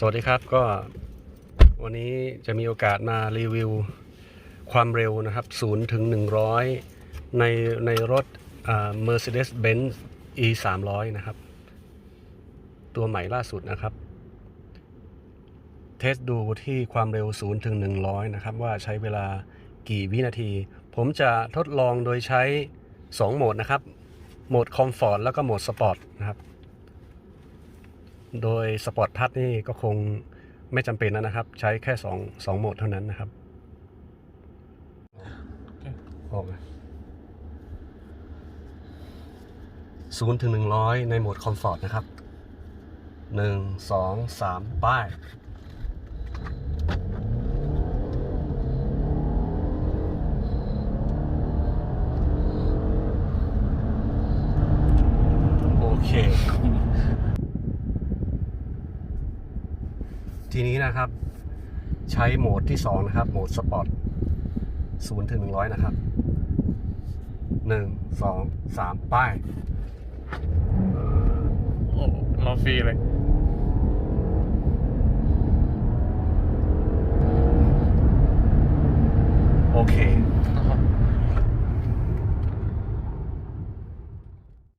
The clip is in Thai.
สวัสดีครับก็วันนี้จะมีโอกาสมารีวิวความเร็วนะครับ0ถึง 100 ในในรถ Mercedes-Benz E 300นะครับ ตัวใหม่ล่าสุดนะครับ เทสดูที่ความเร็ว0ถึง 100 นะครับ ว่าใช้เวลากี่วินาที ผมจะทดลองโดยใช้ 2 โหมดนะครับ โหมดคอมฟอร์ตแล้วก็โหมดสปอร์ตนะครับ โดยสปอร์ตพัทนี่ก็คงไม่จำเป็นแล้วนะครับ ใช้แค่2 2โหมดเท่านั้นนะครับออกศูนย์ถึงหนึ่งร้อยในโหมดคอมฟอร์ตนะครับหนึ่งสองสามป้ายโอเค ทีนี้นะครับ ใช้โหมดที่ 2 นะครับ โหมดสปอร์ต0ถึง100นะครับ1 2 3ป้ายโอ้รอฟรีเลย โอเค